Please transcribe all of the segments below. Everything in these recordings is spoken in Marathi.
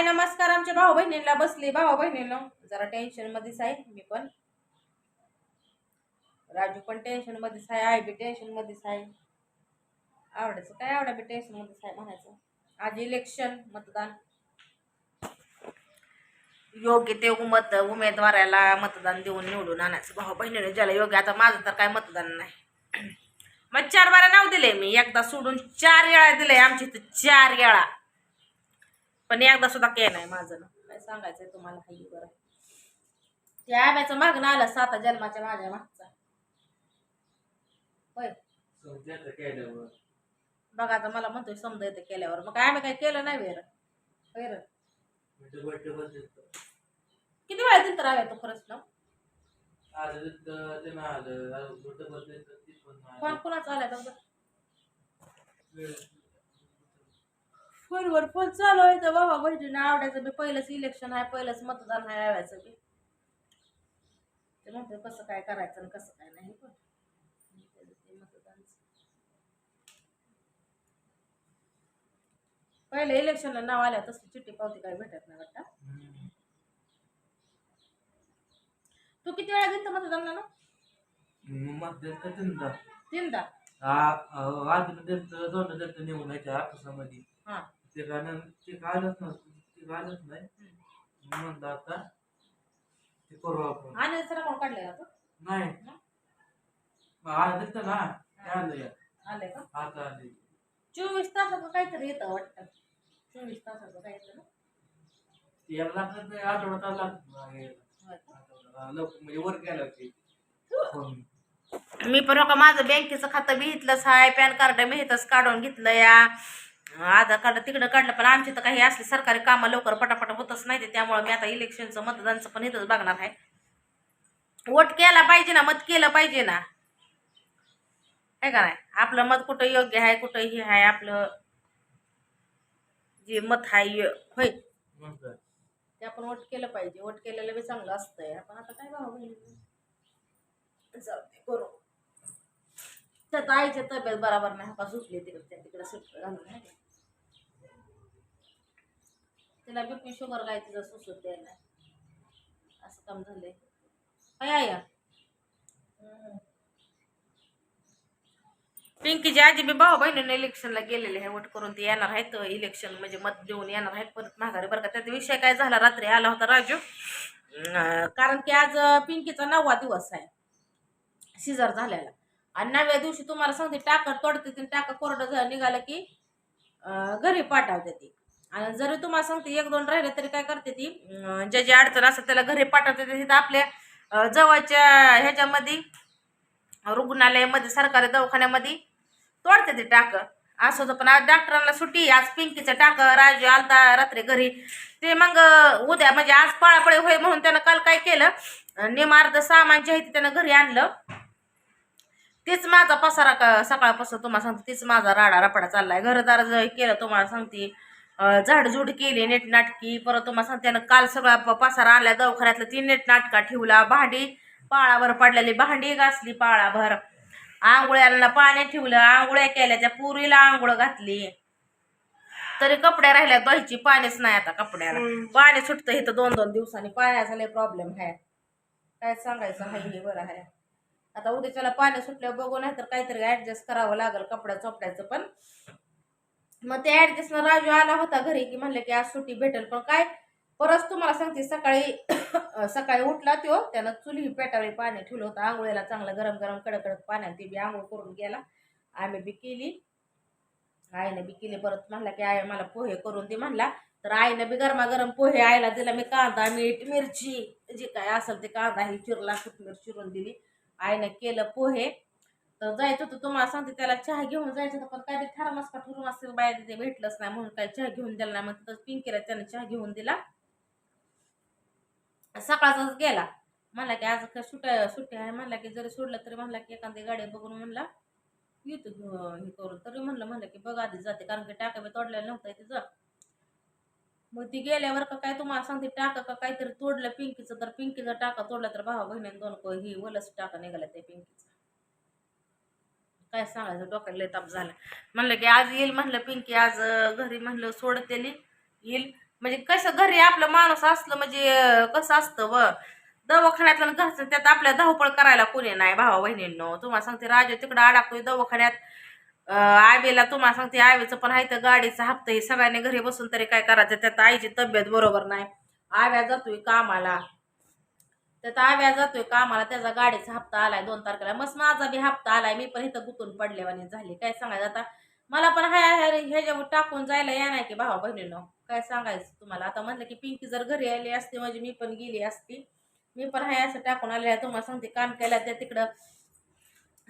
हाय नमस्कार आमच्या भाऊ बहिणीला बसली. भाऊ बहिणीला जरा टेन्शन मध्येच आहे. मी पण. राजू पण टेन्शन मध्येच आहे. आई बी टेन्शन मध्येच आहे. आवडायचं काय आवडा बी टेन्शन मध्येच आहे म्हणायचं. आज इलेक्शन मतदान. योग्य ते उमत उमेदवाराला मतदान देऊन निवडून आणायचं. भाऊ बहिणीने ज्याला योग्य आता माझं तर काय मतदान नाही. मग चार बारा नाव दिले मी. एकदा सोडून चार वेळा दिले. आमच्या इथं चार वेळा. पण एकदा सुद्धा केलं नाही माझं. ना काय सांगायचंय तुम्हाला हाई बरं. त्या आब्याचं मागणं आलं साता जन्माच्या माझ्या मागचा. होय. समजायचं केल्यावर. बघा आता मला म्हणतोय समजा येतं केल्यावर. मग काय आम्ही काय केलं नाही वेर. वेर म्हणजे बड्डे किती वेळा दिलं तर आव्या तो खरंच ना आलं तर ते नाही आलं. बड्डे बद्दल तर ती पण नाही फोन कुणाचा आलाय तर वेळ. फोनवर फोन चालू आहे तर बाबा बहिणीनं आवडायचं मी पहिलंच इलेक्शन आहे पहिलंच मतदान आहे आव्याचं बी. ते म्हणते कसं काय करायचं आणि कसं काय नाही पण. पहिले इलेक्शनला नाव आल्या तसली चिठ्ठी पावती काय भेटत नाही वाटतं. तू किती वेळा दिलत मतदानाला? ना मग मतदान का तीनदा. तीनदा? आधी दिलं दोन दिलं निवडून यायच्या ऑफिसामध्ये हा. ते गाणं ते गायलंच नसतं ते गायलंच नाही. मी म्हणलं आता ते करू आपण. आणि सर कोण काढले ना तू नाही. मग आज ना ते आलं. या आले का? आता आले. चोवीस तासाचं काहीतरी येतं वाटतं. चोवीस तासाचं काय येतं ना ते याला लागत नाही. आठवड्यात आला. होय का? लवकर म्हणजे वर गेला ते फोन. मी पण का माझं बँकेचं खातं मी इथलंच आहे. पॅन कार्ड मी इथंच काढून घेतलं या. आधार कार्ड तिकडं काढलं पण आमची तर काही असली सरकारी कामं लवकर पटापट होतच नाही ते त्यामुळे मी आता इलेक्शनचं मतदानचं पण इथंच बघणार आहे. वोट केला पाहिजे ना मत केलं पाहिजे ना. आहे का नाही? आपलं मत कुठं योग्य आहे कुठं हे आहे आपलं जे मत आहे होय. काय ते आपण वोट केलं पाहिजे. वोट केलेलं बी चांगलं असतंय. आपण आता काय भाऊ बहिणी? जाऊ दे करू. त्यात आईच्या तब्येत बरोबर नाही का झुकली तिकडे तिकडे सुट घालून? तिला बीपी शुगर काय तिचा सुसत द्यायला असं काम झालंय. काय आया. पिंकीची आजी बी भाऊ बहिणीने इलेक्शनला गेलेले आहे. वोट करून ते येणार आहेत. इलेक्शन म्हणजे मत देऊन येणार आहेत. परत माघारी बरं का. त्याचा विषय काय झाला? रात्री आला होता राजू. कारण की आज पिंकीचा नववा दिवस आहे. सिजर झालेला. आणि नव्या दिवशी तुम्हाला सांगते टाका तोडते टाका कोरडं झालं निघालं की घरी पाठवते ती. आणि जरी तुम्हाला सांगते एक दोन राहिले तरी काय करते ती? ज्या जे अडचण असतात त्याला घरी पाठवते तिथं आपल्या जवळच्या ह्याच्यामध्ये रुग्णालयामध्ये सरकारी दवाखान्यामध्ये तोडते ते टाक. असं होतं. पण आज डॉक्टरांना सुट्टी आज पिंकीचं टाक राजू आलता रात्री घरी. ते मग उद्या म्हणजे आज पळापळी होय म्हणून त्यानं काल काय केलं? निमार्द सामान जे आहे ते त्यानं घरी आणलं. तेच माझा पसारा सकाळपासून तुम्हाला सांगते तेच माझा राडा रपडा चाललाय. घरदार जर केलं तुम्हाला सांगते. झाडझूड केली नेट नाटकी परत तुम्हाला सांगते त्यानं काल सगळा पसारा आणला दवाखान्यातलं ती नेट नाटका ठेवला भांडी पाळाभर पडलेली भांडी घासली पाळाभर. आंघोळ्याला पाणी ठेवलं आंघोळ्या केल्या त्या पुरीला आंघोळ घातली. तरी कपड्या राहिल्या धुवायची पाणीच नाही आता कपड्याला. पाणी सुटतं इथं दोन दोन दिवसांनी पाण्याचा लय प्रॉब्लेम आहे. काय सांगायचं हे बरं आहे आता उद्याच्याला पाणी सुटल्यावर बघू नाही तर काहीतरी ऍडजस्ट करावं लागेल कपड्या चोपड्याचं पण. मग ते ऍडजस्ट राजू आला होता घरी की म्हणलं की आज सुट्टी भेटेल पण काय परत तुम्हाला सांगते सकाळी सकाळी उठला तो त्यानं चुली पेटाळी पाणी ठेवलं होतं आंघोळीला चांगलं गरम गरम कडक कडक पाण्यात ती बी आंघोळ करून गेला. आम्ही बी केली. आईने बी केली परत म्हणला की आई मला पोहे करून दे म्हणला. तर आईने बी गरमागरम पोहे आईला दिला मी कांदा मीठ मिरची जे काय असेल ते कांदा ही चिरला कोथमीर चिरून दिली. आईने केलं पोहे. तर जायचं होतं तुम्हाला सांगते त्याला चहा घेऊन जायचं होतं पण काय ते थर्मास का ठुरमास बाय तिथे भेटलंच नाही म्हणून काय चहा घेऊन दिला नाही मग तिथं पिंकीला त्याने चहा घेऊन दिला. सकाळचाच गेला. म्हणला की आज काय सुट्या सुट्टी आहे? म्हणला की जरी सोडलं तरी म्हणला की एखादी गाडी बघून म्हणला. येतो हो, हे करून. तरी म्हणलं म्हणलं की बघ आधी जाते कारण की टाका बी तोडलेलं नव्हतं तिचं. मग ती गेल्यावर का काय तुम्हाला सांगते टाका का काहीतरी तोडलं पिंकीचं तर पिंकीचा टाका तोडला तर भावा बहिणी दोन को ही वलस टाका निघाला त्या पिंकीचा. काय सांगायचं? डोक्याला लयताप झाला. म्हणलं की आज येईल म्हणलं पिंकी आज घरी म्हणलं सोडतेली येईल. म्हणजे कसं घरी आपलं माणूस असलं म्हणजे कसं असतं व? दवाखान्यातलं घरचं त्यात आपल्या धावपळ करायला कोणी नाही भावा बहिणींनो. तुम्हाला सांगते राजू तिकडं अडकतोय दवाखान्यात. अं, तुम्हाला सांगते आईचं पण आहे तर गाडीचा हप्ता हे सगळ्यांनी घरी बसून तरी काय करायचं? त्यात आईची तब्येत बरोबर नाही. आव्या जातोय कामाला. तर आव्या जातोय कामाला त्याचा गाडीचा हप्ता आलाय दोन तारखेला. मस्त माझा बी हप्ता आलाय. मी पण इथं गुतून पडल्यावानी झाली. काय सांगायचं आता? मला पण हाय हाय ह्याच्यावर टाकून जायला या नाही की भावा बहिणीनं. काय सांगायचं तुम्हाला? आता म्हटलं की पिंकी जर घरी आली असती म्हणजे मी पण गेली असती. मी पण हाय असं टाकून आले तुम्हाला सांगते काम केलं त्या तिकडं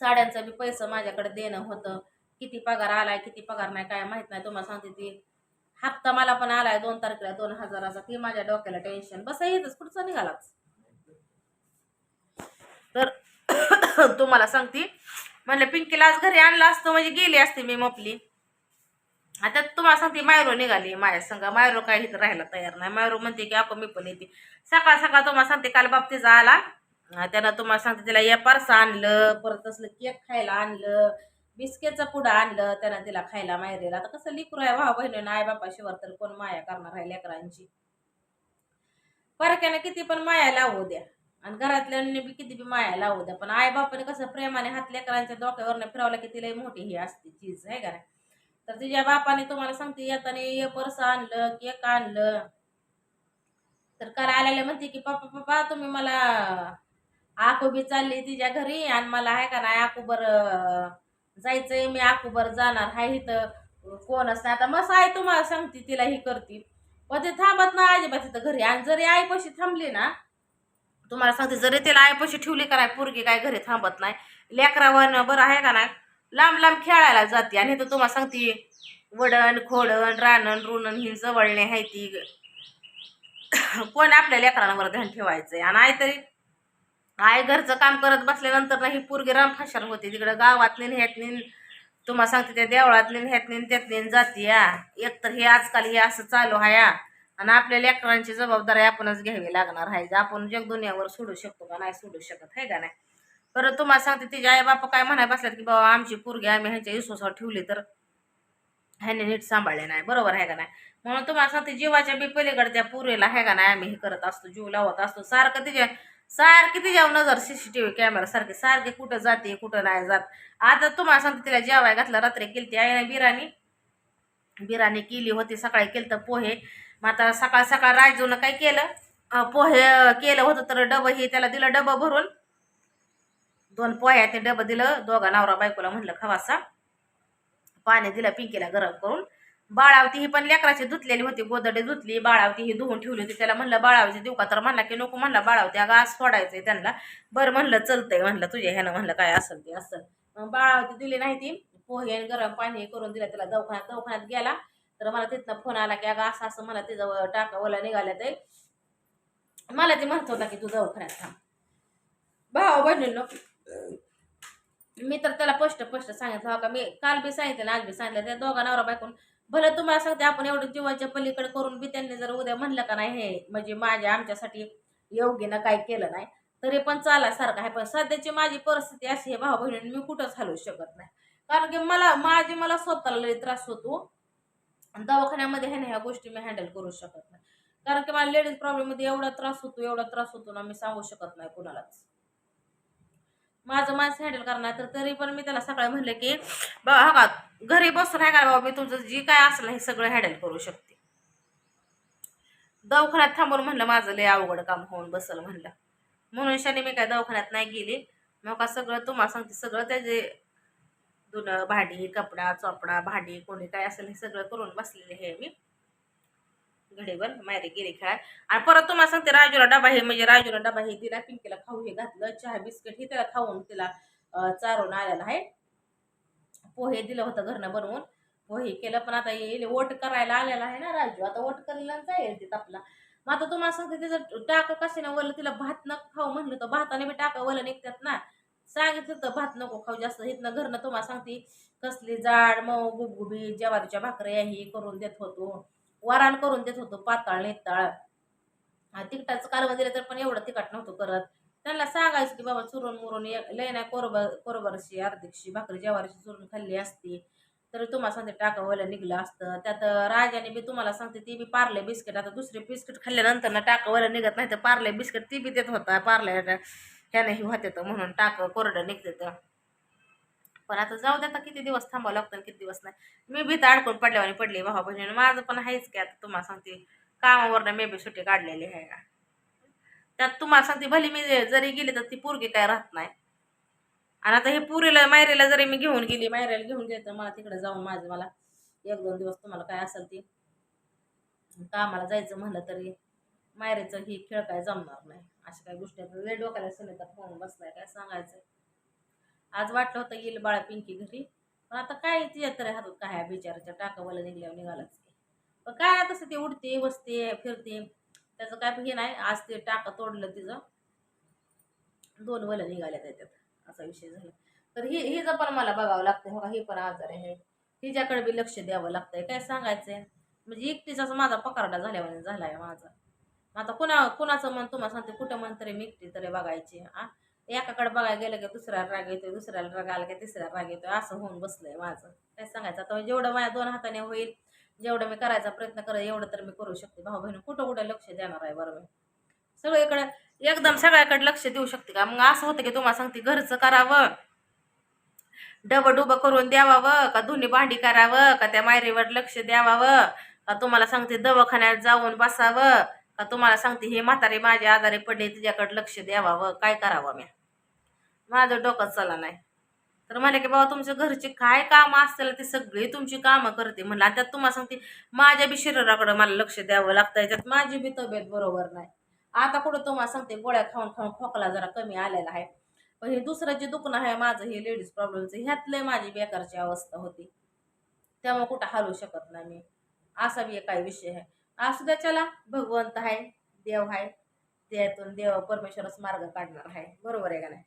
साड्यांचा बी पैसा माझ्याकडे देणं होतं. किती पगार आलाय किती पगार नाही काय माहीत नाही. तुम्हाला सांगते ती हप्ता मला पण आलाय दोन तारखेला दोन हजाराचा. ती माझ्या डोक्याला टेन्शन बस येतच पुढचं निघालाच. तर तुम्हाला सांगते म्हणलं पिंकीला आज घरी आणलं असतं म्हणजे गेली असते मी मपली. आता तुम्हाला सांगते मायरो निघाली माया संग. मायरो काय इथं राहायला तयार नाही. मायरो म्हणते की आपण मी पण येते. सकाळ सकाळ तुम्हाला सांगते काल बाबतीचा आला. त्यानं तुम्हाला सांगते तिला या पारसं आणलं परत असलं केक खायला आणलं बिस्केटचा पुढं आणलं त्यानं तिला खायला मायरेला आता कसं लिकरू आहे भाऊ बहिणीनं आई बापाशिवाय तर कोण माया करणार आहे लेकरांची. परक्यानं किती पण माया लावू द्या. आणि घरातल्यांनी बी किती बी माया लावू द्या. पण आई बापाने कसं प्रेमाने हात लेकरांच्या डोक्यावरनं फिरवलं की तिला मोठी ही असते चीज आहे का नाही? तर तिच्या बापाने तुम्हाला सांगते येताना हे पर्स आणलं केक आणलं. तर काल आलेले म्हणते की पप्पा पप्पा तुम्ही मला आकोबी चालली तिच्या घरी आणि मला आहे का नाही आकूबर जायचंय मी आकूबर जाणार हाय इथं. कोणच नाही आता मस्त आहे तुम्हाला सांगते तिला ही करते. पण ते थांबत ना आजीबा तिथं घरी. आणि जरी आईपाशी थांबली ना तुम्हाला सांगते जरी तिला आईपाशी ठेवली का नाही पोरगी काय घरी थांबत नाही. लेकरावर बरं आहे का नाही लांब लांब खेळायला जाते. आणि तर तुम्हाला सांगते वडण खोडण रानण रुणण ही जवळणे आहे ती. कोण आपल्या लेकरांवर ध्यान ठेवायचंय. आणि आई तरी आई घरचं काम करत बसल्यानंतर ना ही पोरगी रामफाशार होते. तिकडं गावातली ह्यातनी तुम्हाला सांगते त्या देवळातली त्यात नेन जाते या एकतर हे आजकाल हे असं चालू आहे या आणि आपल्या लेकरांची जबाबदारी आपणच घ्यावी लागणार. आहे जे आपण जग दुनियावर सोडू शकतो का? नाही सोडू शकत आहे का नाही? परत तुम्हाला सांगते तिचे आई बापा काय म्हणाय बसल्यात की बाबा आमची पोरगी आम्ही ह्यांच्या विश्वासावर ठेवली तर ह्याने नीट सांभाळले नाही. बरोबर आहे का नाही? म्हणून तुम्हाला सांगते जीवाच्या बी पलीकडे त्या पुरेला आहे का नाही आम्ही हे करत असतो जीव लावत असतो. सारखं तिच्या सारखी तिच्या नजर C C T V camera सारखे सारखी कुठं जाते कुठं नाही जात. आता तुम्हाला सांगते तिला जेवाय घातलं रात्री केली ती आईने बिराणी बिराणी केली होती सकाळी केलं तर पोहे. मग आता सकाळ सकाळ राजूनं काय केलं? पोहे केलं होतं तर डबं हे त्याला दिलं डबं भरून. दोन पोह्या ते डबं दिलं दोघा नवरा बायकोला म्हणलं खवासा. पाणी दिलं पिंकीला गरम करून. बाळावती ही पण लेकराची धुतलेली होती गोदडे धुतली बाळावती ही धुवून ठेवली होती. त्याला म्हणलं बाळावती देऊ का? तर म्हणला की नको म्हणला बाळावती अगं आज सोडायचंय त्यांना. बरं म्हणलं चलतंय म्हणलं तुझ्या ह्यानं म्हणलं काय असेल ते असं मग बाळावती दिली नाही ती. पोहे गरम पाणी करून दिलं त्याला दवाखान्यात दवाखान्यात गेला. तर मला तिथनं फोन आला की अगं असं असं मला तिचं टाका ओला निघाल्या ते मला ते म्हणत होता की तू दवाखान्यात थांब. भाऊ बहिणींनो मी तर त्याला स्पष्ट स्पष्ट सांगितलं हो का मी काल बी सांगितलं आज बी सांगितलं त्या दोघा नवरा बायकून. भलं तुम्हाला सांगते आपण एवढं जीवाच्या पलीकडे करून बी त्यांनी जर उद्या म्हणलं का नाही हे म्हणजे माझ्या आमच्यासाठी योग्यनं काय केलं नाही तरी पण चालासारखं आहे. पण सध्याची माझी परिस्थिती अशी आहे भाऊ बहिणी मी कुठंच हलवू शकत नाही. कारण की मला माझी मला स्वतःला त्रास होतो. दवाखान्यामध्ये ह्या ह्या गोष्टी मी हँडल करू शकत नाही. कारण की मला लेडीज प्रॉब्लेममध्ये एवढा त्रास होतो एवढा त्रास होतो ना मी सांगू शकत नाही कुणालाच. माझं माणसं हँडल करणार तर तरी पण मी त्याला सकाळी म्हणलं की बा हा का घरी बसून आहे का बाबा मी तुमचं जी काय असलं हे सगळं हँडल करू शकते. दवाखान्यात थांबून म्हणलं माझं लय अवघड काम होऊन बसल म्हणलं. म्हणून शाने मी काय दवाखान्यात नाही गेली. मग का सगळं तुम्हाला सांगते सगळं त्याचे धुणं भांडी कपडा चोपडा भांडी कोणी काय असेल हे सगळं करून बसलेले आहे मी. घडीवर मायरे गेली खेळा आणि परत तुम्हाला सांगते राजूला डबा हे म्हणजे राजूला डबा हे दिला पिंकीला खाऊ हे घातलं चहा बिस्किट हे त्याला खाऊन तिला चारून आलेला आहे. पोहे दिलं होतं घरनं बनवून. पोहे केलं पण आता येईल वोट करायला आलेला आहे ना राजू. आता वोट करायला जाईल तिथं आपला. मग आता तुम्हाला सांगते तिचं टाका कशाने वलं तिला भात न खाऊ म्हणलं तर भाताने बी टाका वलं निघतात ना. सांगितलं तर भात नको खाऊ जास्त. इथनं घरनं तुम्हाला सांगते कसली जाड मऊ गुबगुबी ज्वारीच्या भाकऱ्या ही करून देत होतो. वरान करून देत होतो पाताळ नेताळ. आणि तिखटाचं कालवं दिलं तर पण एवढं तिखट नव्हतं करत. त्यांना सांगायचं की बाबा चुरून मुरून लयना लय नाही कोरबर कोरबरशी अर्धिकशी भाकरी ज्वारीची चुरून खाल्ली असती. तर तुम्हाला सांगते टाकावायला निघलं असतं. त्यात राजाने बी तुम्हाला सांगते ती बी पार्ले बिस्किट. आता दुसरे बिस्किट खाल्ल्यानंतर ना टाकावायला निघत नाही तर पार्ले बिस्किट ती बी देत होता पार्ले. ह्यानंही होते तर म्हणून टाक कोरडं निघते तर. पण आता जाऊ दे आता किती दिवस थांबावं लागतं आणि किती दिवस नाही. मी भीत तर अडकून पडल्यावर पडली भावा बहिणीने. माझं पण आहेच की आता तुम्हाला सांगते कामावरनं मे बी सुट्टी काढलेली आहे. का त्यात तुम्हाला सांगते भली मी जरी गेली तर ती पोरगी काय राहत नाही. आणि आता हे पुरीला मायरेला जरी मी घेऊन गेली मायरेला घेऊन गेली तर मला तिकडे जाऊन माझं मला एक दोन दिवस तुम्हाला काय असेल ते. कामाला जायचं म्हणलं तरी. मायरेचं ही खेळ काय जमणार नाही. अशा काही गोष्टी आहेत. लय डोक्याला सनेतात फोन बसलाय. काय सांगायचं आज वाटलं होतं येईल बाळा पिंकी घरी. पण आता काय तिच्या तरी हातात काय बिचाराच्या टाकावाला निघल्यावर निघालाच पण काय आता तसं ते उडते बसते फिरते. त्याचं काय हे नाही. आज ते टाका तोडलं तिचं. दोन वलं निघाल्या त्याच्यात. असा विषय झाला. तर ही हिचं पण मला बघावं लागतं हो का? हे पण आजार आहे. हिच्याकडे बी लक्ष द्यावं लागतंय. काय सांगायचंय? म्हणजे एकटीचाच माझा पकारडा झाल्यावर आहे माझा. आता कुणा कुणाचं मन तुम्हाला सांगते कुठं मन तरी मी तरी बघायची आ एकाकडे बघायला गेलं की दुसऱ्याला राग येतोय दुसऱ्याला राग आला की तिसऱ्याला राग येतोय असं होऊन बसलंय माझं. काय सांगायचं? आता जेवढं माझ्या दोन हाताने होईल जेवढं मी करायचा प्रयत्न करेल एवढं तर मी करू शकते. भाऊ बहिणी कुठं कुठं लक्ष देणार आहे बरोबर सगळीकडे एकदम सगळ्याकडे लक्ष देऊ शकते का? मग असं होतं की तुम्हाला सांगते घरचं करावं. डबं डुबं करून द्यावावं का दोन्ही भांडी करावं का त्या मायरीवर लक्ष द्यावावं का तुम्हाला सांगते दवाखान्यात जाऊन बसावं का तुम्हाला सांगते हे म्हातारे माझे आजारी पडले तिच्याकडे लक्ष द्यावावं काय करावं मी? माझं डोकं चला नाही. तर मला की बाबा तुमच्या घरचे काय कामं असतील ते सगळी तुमची कामं करते. म्हणलं आणि त्यात तुम्हाला सांगते माझ्या बी शरीराकडे मला लक्ष द्यावं लागतं त्यात माझी बी तब्येत बरोबर नाही. आता कुठं तुम्हाला सांगते गोळ्या खाऊन खाऊन खोकला जरा कमी आलेला आहे. पण हे दुसरं जे दुखणं आहे माझं हे लेडीज प्रॉब्लेमचं ह्यातलंय माझी बेकारची अवस्था होती. त्यामुळे कुठं हलू शकत नाही मी. असा बी एक काही विषय आहे. असू द्या चला भगवंत आहे देव आहे त्यातून देव परमेश्वरच मार्ग काढणार आहे. बरोबर आहे का नाही?